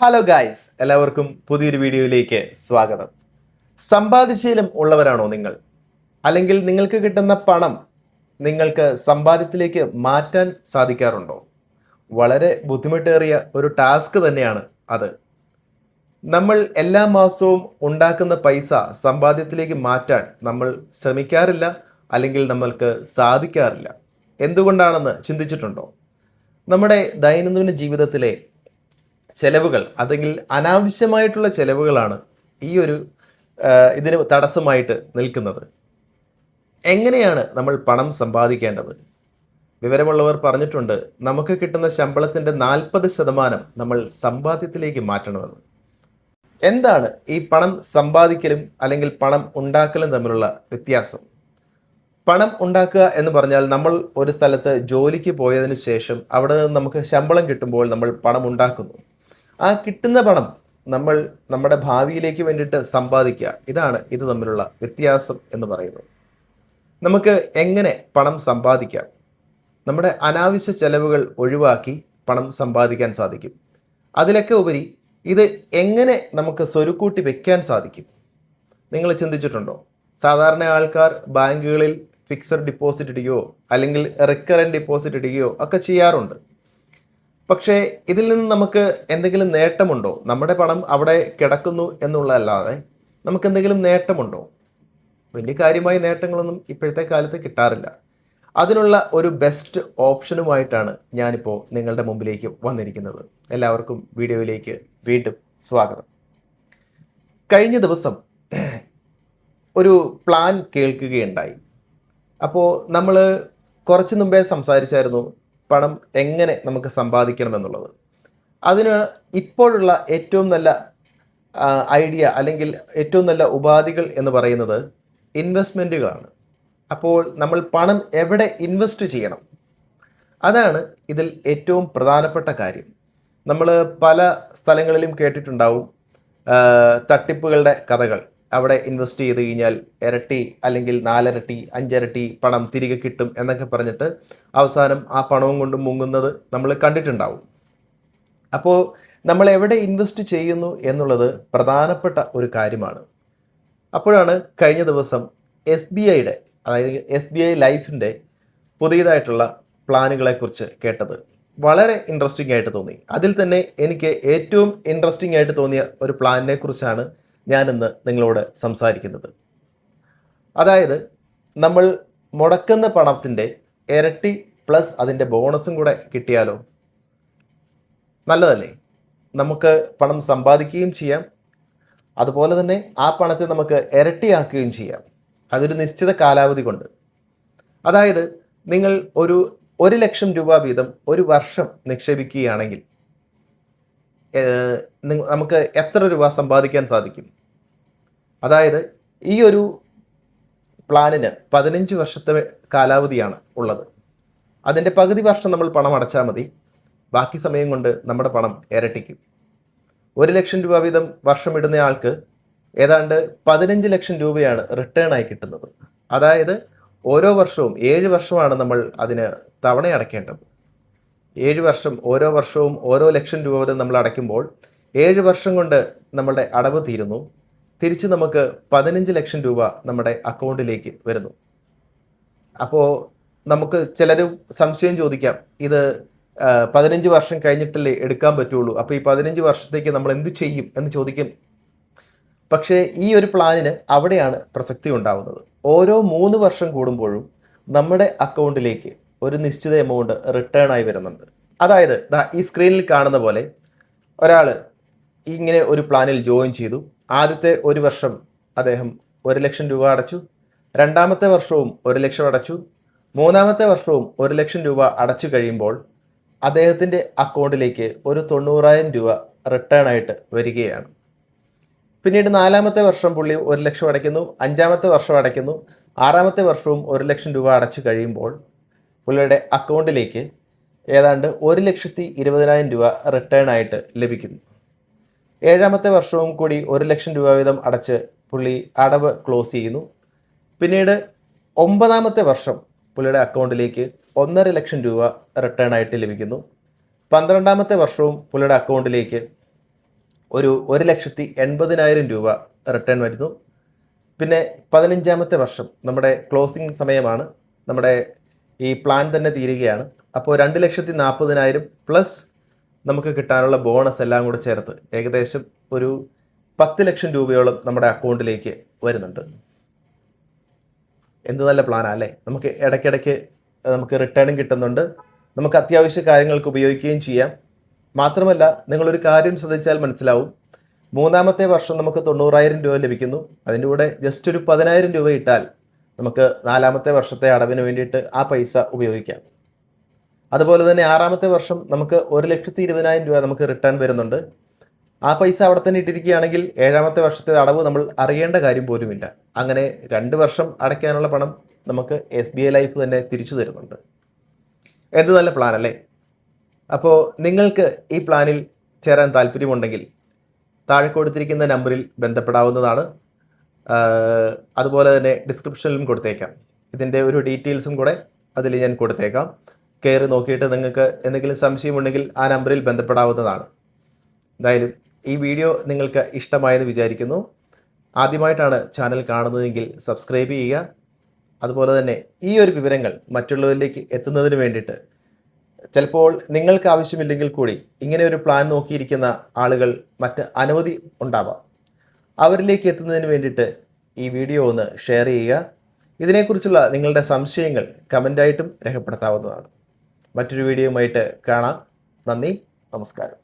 Hello guys എല്ലാവർക്കും പുതിയൊരു വീഡിയോയിലേക്ക് സ്വാഗതം. സമ്പാദ്യശീലം ഉള്ളവരാണോ നിങ്ങൾ? അല്ലെങ്കിൽ നിങ്ങൾക്ക് കിട്ടുന്ന പണം നിങ്ങൾക്ക് സമ്പാദ്യത്തിലേക്ക് മാറ്റാൻ സാധിക്കാറുണ്ടോ? വളരെ ബുദ്ധിമുട്ടേറിയ ഒരു ടാസ്ക് തന്നെയാണ് അത്. നമ്മൾ എല്ലാ മാസവും ഉണ്ടാക്കുന്ന പൈസ സമ്പാദ്യത്തിലേക്ക് മാറ്റാൻ നമ്മൾ ശ്രമിക്കാറില്ല അല്ലെങ്കിൽ നമ്മൾക്ക് സാധിക്കാറില്ല. എന്തുകൊണ്ടാണെന്ന് ചിന്തിച്ചിട്ടുണ്ടോ? നമ്മുടെ ദൈനംദിന ജീവിതത്തിലെ ചെലവുകൾ അല്ലെങ്കിൽ അനാവശ്യമായിട്ടുള്ള ചെലവുകളാണ് ഈ ഒരു ഇതിന് തടസ്സമായിട്ട് നിൽക്കുന്നത്. എങ്ങനെയാണ് നമ്മൾ പണം സമ്പാദിക്കേണ്ടത്? വിവരമുള്ളവർ പറഞ്ഞിട്ടുണ്ട് നമുക്ക് കിട്ടുന്ന ശമ്പളത്തിന്റെ നാൽപ്പത് ശതമാനം നമ്മൾ സമ്പാദ്യത്തിലേക്ക് മാറ്റണമെന്ന്. എന്താണ് ഈ പണം സമ്പാദിക്കലും അല്ലെങ്കിൽ പണം ഉണ്ടാക്കലും തമ്മിലുള്ള വ്യത്യാസം? പണം ഉണ്ടാക്കുക എന്ന് പറഞ്ഞാൽ നമ്മൾ ഒരു സ്ഥലത്ത് ജോലിക്ക് പോയതിന് ശേഷം അവിടെ നിന്ന് നമുക്ക് ശമ്പളം കിട്ടുമ്പോൾ നമ്മൾ പണം ഉണ്ടാക്കുന്നു. ആ കിട്ടുന്ന പണം നമ്മൾ നമ്മുടെ ഭാവിയിലേക്ക് വേണ്ടിയിട്ട് സമ്പാദിക്കുക. ഇതാണ് ഇത് തമ്മിലുള്ള വ്യത്യാസം എന്ന് പറയുന്നത്. നമുക്ക് എങ്ങനെ പണം സമ്പാദിക്കാം? നമ്മുടെ അനാവശ്യ ചെലവുകൾ ഒഴിവാക്കി പണം സമ്പാദിക്കാൻ സാധിക്കും. അതിലൊക്കെ ഉപരി ഇത് എങ്ങനെ നമുക്ക് സ്വരുക്കൂട്ടി വെക്കാൻ സാധിക്കും? നിങ്ങൾ ചിന്തിച്ചിട്ടുണ്ടോ? സാധാരണ ആൾക്കാർ ബാങ്കുകളിൽ ഫിക്സഡ് ഡിപ്പോസിറ്റ് ഇടുകയോ അല്ലെങ്കിൽ റിക്കറന്റ് ഡിപ്പോസിറ്റ് ഇടുകയോ ഒക്കെ ചെയ്യാറുണ്ട്. പക്ഷേ ഇതിൽ നിന്ന് നമുക്ക് എന്തെങ്കിലും നേട്ടമുണ്ടോ? നമ്മുടെ പണം അവിടെ കിടക്കുന്നു എന്നുള്ളതല്ലാതെ നമുക്ക് എന്തെങ്കിലും നേട്ടമുണ്ടോ? വലിയ കാര്യമായ നേട്ടങ്ങളൊന്നും ഇപ്പോഴത്തെ കാലത്ത് കിട്ടാറില്ല. അതിനുള്ള ഒരു ബെസ്റ്റ് ഓപ്ഷനുമായിട്ടാണ് ഞാനിപ്പോൾ നിങ്ങളുടെ മുമ്പിലേക്ക് വന്നിരിക്കുന്നത്. എല്ലാവർക്കും വീഡിയോയിലേക്ക് വീണ്ടും സ്വാഗതം. കഴിഞ്ഞ ദിവസം ഒരു പ്ലാൻ കേൾക്കുകയുണ്ടായി. അപ്പോൾ നമ്മൾ കുറച്ച് മുമ്പേ സംസാരിച്ചായിരുന്നു പണം എങ്ങനെ നമുക്ക് സമ്പാദിക്കണമെന്നുള്ളത്. അതിന് ഇപ്പോഴുള്ള ഏറ്റവും നല്ല ഐഡിയ അല്ലെങ്കിൽ ഏറ്റവും നല്ല ഉപാധികൾ എന്ന് പറയുന്നത് ഇൻവെസ്റ്റ്മെന്റുകളാണ് അപ്പോൾ നമ്മൾ പണം എവിടെ ഇൻവെസ്റ്റ് ചെയ്യണം? അതാണ് ഇതിൽ ഏറ്റവും പ്രധാനപ്പെട്ട കാര്യം. നമ്മൾ പല സ്ഥലങ്ങളിലും കേട്ടിട്ടുണ്ടാവും തട്ടിപ്പുകളുടെ കഥകൾ. അവിടെ ഇൻവെസ്റ്റ് ചെയ്ത് കഴിഞ്ഞാൽ ഇരട്ടി അല്ലെങ്കിൽ നാലരട്ടി അഞ്ചിരട്ടി പണം തിരികെ കിട്ടും എന്നൊക്കെ പറഞ്ഞിട്ട് അവസാനം ആ പണവും കൊണ്ട് മുങ്ങുന്നത് നമ്മൾ കണ്ടിട്ടുണ്ടാവും. അപ്പോൾ നമ്മൾ എവിടെ ഇൻവെസ്റ്റ് ചെയ്യുന്നു എന്നുള്ളത് പ്രധാനപ്പെട്ട ഒരു കാര്യമാണ്. അപ്പോഴാണ് കഴിഞ്ഞ ദിവസം എസ് ബി ഐയുടെ അതായത് എസ് ബി ഐ ലൈഫിന്റെ പുതിയതായിട്ടുള്ള പ്ലാനുകളെക്കുറിച്ച് കേട്ടത്. വളരെ ഇൻട്രസ്റ്റിംഗ് ആയിട്ട് തോന്നി. അതിൽ തന്നെ എനിക്ക് ഏറ്റവും ഇൻട്രസ്റ്റിംഗ് ആയിട്ട് തോന്നിയ ഒരു പ്ലാനിനെ കുറിച്ചാണ് ഞാനിന്ന് നിങ്ങളോട് സംസാരിക്കുന്നത്. അതായത് നമ്മൾ മുടക്കുന്ന പണത്തിന്റെ ഇരട്ടി പ്ലസ് അതിന്റെ ബോണസും കൂടെ കിട്ടിയാലോ? നല്ലതല്ലേ? നമുക്ക് പണം സമ്പാദിക്കുകയും ചെയ്യാം. അതുപോലെ തന്നെ ആ പണത്തെ നമുക്ക് ഇരട്ടിയാക്കുകയും ചെയ്യാം. അതൊരു നിശ്ചിത കാലാവധി കൊണ്ട്. അതായത് നിങ്ങൾ ഒരു ഒരു ലക്ഷം രൂപ വീതം ഒരു വർഷം നിക്ഷേപിക്കുകയാണെങ്കിൽ നമുക്ക് എത്ര രൂപ സമ്പാദിക്കാൻ സാധിക്കും? അതായത് ഈ ഒരു പ്ലാനിന് പതിനഞ്ച് വർഷത്തെ കാലാവധിയാണ് ഉള്ളത്. അതിന്റെ പകുതി വർഷം നമ്മൾ പണം അടച്ചാൽ മതി. ബാക്കി സമയം കൊണ്ട് നമ്മുടെ പണം ഇരട്ടിക്കും. ഒരു ലക്ഷം രൂപ വീതം വർഷം ഇടുന്ന ആൾക്ക് ഏതാണ്ട് പതിനഞ്ച് ലക്ഷം രൂപയാണ് റിട്ടേൺ ആയി കിട്ടുന്നത്. അതായത് ഓരോ വർഷവും ഏഴ് വർഷമാണ് നമ്മൾ അതിന് തവണ അടയ്ക്കേണ്ടത് ഏഴ് വർഷം ഓരോ വർഷവും ഓരോ ലക്ഷം രൂപ വരെ നമ്മൾ അടയ്ക്കുമ്പോൾ ഏഴ് വർഷം കൊണ്ട് നമ്മളുടെ അടവ് തീരുന്നു. തിരിച്ച് നമുക്ക് പതിനഞ്ച് ലക്ഷം രൂപ നമ്മുടെ അക്കൗണ്ടിലേക്ക് വരുന്നു. അപ്പോൾ നമുക്ക് ചിലർ സംശയം ചോദിക്കാം ഇത് പതിനഞ്ച് വർഷം കഴിഞ്ഞിട്ടല്ലേ എടുക്കാൻ പറ്റുള്ളൂ? അപ്പോൾ ഈ പതിനഞ്ച് വർഷത്തേക്ക് നമ്മൾ എന്ത് ചെയ്യും എന്ന് ചോദിക്കും. പക്ഷേ ഈ ഒരു പ്ലാനിന് അവിടെയാണ് പ്രസക്തി ഉണ്ടാവുന്നത്. ഓരോ മൂന്ന് വർഷം കൂടുമ്പോഴും നമ്മുടെ അക്കൗണ്ടിലേക്ക് ഒരു നിശ്ചിത എമൗണ്ട് റിട്ടേൺ ആയി വരുന്നുണ്ട്. അതായത് ഈ സ്ക്രീനിൽ കാണുന്ന പോലെ ഒരാൾ ഇങ്ങനെ ഒരു പ്ലാനിൽ ജോയിൻ ചെയ്തു. ആദ്യത്തെ ഒരു വർഷം അദ്ദേഹം ഒരു ലക്ഷം രൂപ അടച്ചു. രണ്ടാമത്തെ വർഷവും ഒരു ലക്ഷം അടച്ചു. മൂന്നാമത്തെ വർഷവും ഒരു ലക്ഷം രൂപ അടച്ചു കഴിയുമ്പോൾ അദ്ദേഹത്തിന്റെ അക്കൗണ്ടിലേക്ക് ഒരു തൊണ്ണൂറായിരം രൂപ റിട്ടേൺ ആയിട്ട് വരികയാണ്. പിന്നീട് നാലാമത്തെ വർഷം പുള്ളി ഒരു ലക്ഷം അടയ്ക്കുന്നു. അഞ്ചാമത്തെ വർഷം അടയ്ക്കുന്നു. ആറാമത്തെ വർഷവും ഒരു ലക്ഷം രൂപ അടച്ചു കഴിയുമ്പോൾ പുള്ളിയുടെ അക്കൗണ്ടിലേക്ക് ഏതാണ്ട് ഒരു ലക്ഷത്തി ഇരുപതിനായിരം രൂപ റിട്ടേൺ ആയിട്ട് ലഭിക്കുന്നു. ഏഴാമത്തെ വർഷവും കൂടി ഒരു ലക്ഷം രൂപ വീതം അടച്ച് പുള്ളി അടവ് ക്ലോസ് ചെയ്യുന്നു. പിന്നീട് ഒമ്പതാമത്തെ വർഷം പുള്ളിയുടെ അക്കൗണ്ടിലേക്ക് ഒന്നര ലക്ഷം രൂപ റിട്ടേൺ ആയിട്ട് ലഭിക്കുന്നു. പന്ത്രണ്ടാമത്തെ വർഷവും പുള്ളിയുടെ അക്കൗണ്ടിലേക്ക് ഒരു ഒരു ലക്ഷത്തി എൺപതിനായിരം രൂപ റിട്ടേൺ വരുന്നു. പിന്നെ പതിനഞ്ചാമത്തെ വർഷം നമ്മുടെ ക്ലോസിംഗ് സമയമാണ്. നമ്മുടെ ഈ പ്ലാൻ തന്നെ തീരുകയാണ്. അപ്പോൾ രണ്ട് ലക്ഷത്തി നാൽപ്പതിനായിരം പ്ലസ് നമുക്ക് കിട്ടാനുള്ള ബോണസ് എല്ലാം കൂടെ ചേർത്ത് ഏകദേശം ഒരു പത്ത് ലക്ഷം രൂപയോളം നമ്മുടെ അക്കൗണ്ടിലേക്ക് വരുന്നുണ്ട്. എന്ത് നല്ല പ്ലാനാണ് അല്ലേ? നമുക്ക് ഇടയ്ക്കിടയ്ക്ക് നമുക്ക് റിട്ടേണും കിട്ടുന്നുണ്ട്. നമുക്ക് അത്യാവശ്യ കാര്യങ്ങൾക്ക് ഉപയോഗിക്കുകയും ചെയ്യാം. മാത്രമല്ല നിങ്ങളൊരു കാര്യം ശ്രദ്ധിച്ചാൽ മനസ്സിലാവും. മൂന്നാമത്തെ വർഷം നമുക്ക് തൊണ്ണൂറായിരം രൂപ ലഭിക്കുന്നു. അതിന്റെ കൂടെ ജസ്റ്റ് ഒരു പതിനായിരം രൂപ ഇട്ടാൽ നമുക്ക് നാലാമത്തെ വർഷത്തെ അടവിന് വേണ്ടിയിട്ട് ആ പൈസ ഉപയോഗിക്കാം. അതുപോലെ തന്നെ ആറാമത്തെ വർഷം നമുക്ക് ഒരു ലക്ഷത്തി ഇരുപതിനായിരം രൂപ നമുക്ക് റിട്ടേൺ വരുന്നുണ്ട്. ആ പൈസ അവിടെ തന്നെ ഇട്ടിരിക്കുകയാണെങ്കിൽ ഏഴാമത്തെ വർഷത്തെ അടവ് നമ്മൾ അറിയേണ്ട കാര്യം പോലുമില്ല. അങ്ങനെ രണ്ട് വർഷം അടയ്ക്കാനുള്ള പണം നമുക്ക് എസ് ബി ഐ ലൈഫ് തന്നെ തിരിച്ചു തരുന്നുണ്ട്. എന്ത് നല്ല പ്ലാൻ അല്ലേ? അപ്പോൾ നിങ്ങൾക്ക് ഈ പ്ലാനിൽ ചേരാൻ താല്പര്യമുണ്ടെങ്കിൽ താഴെ കൊടുത്തിരിക്കുന്ന നമ്പറിൽ ബന്ധപ്പെടാവുന്നതാണ്. അതുപോലെ തന്നെ ഡിസ്ക്രിപ്ഷനിലും കൊടുത്തേക്കാം. ഇതിന്റെ ഒരു ഡീറ്റെയിൽസും കൂടെ അതിൽ ഞാൻ കൊടുത്തേക്കാം. കയറി നോക്കിയിട്ട് നിങ്ങൾക്ക് എന്തെങ്കിലും സംശയമുണ്ടെങ്കിൽ ആ നമ്പറിൽ ബന്ധപ്പെടാവുന്നതാണ്. എന്തായാലും ഈ വീഡിയോ നിങ്ങൾക്ക് ഇഷ്ടമായെന്ന് വിചാരിക്കുന്നു. ആദ്യമായിട്ടാണ് ചാനൽ കാണുന്നതെങ്കിൽ സബ്സ്ക്രൈബ് ചെയ്യുക. അതുപോലെ തന്നെ ഈ ഒരു വിവരങ്ങൾ മറ്റുള്ളവരിലേക്ക് എത്തുന്നതിന് വേണ്ടിയിട്ട് ചിലപ്പോൾ നിങ്ങൾക്ക് ആവശ്യമില്ലെങ്കിൽ കൂടി ഇങ്ങനെ ഒരു പ്ലാൻ നോക്കിയിരിക്കുന്ന ആളുകൾ മറ്റ് അനവധി ഉണ്ടാവാം. അവരിലേക്ക് എത്തുന്നതിന് വേണ്ടിയിട്ട് ഈ വീഡിയോ ഒന്ന് ഷെയർ ചെയ്യുക. ഇതിനെക്കുറിച്ചുള്ള നിങ്ങളുടെ സംശയങ്ങൾ കമന്റായിട്ടും രേഖപ്പെടുത്താവുന്നതാണ്. മറ്റൊരു വീഡിയോയുമായിട്ട് കാണാം. നന്ദി നമസ്കാരം.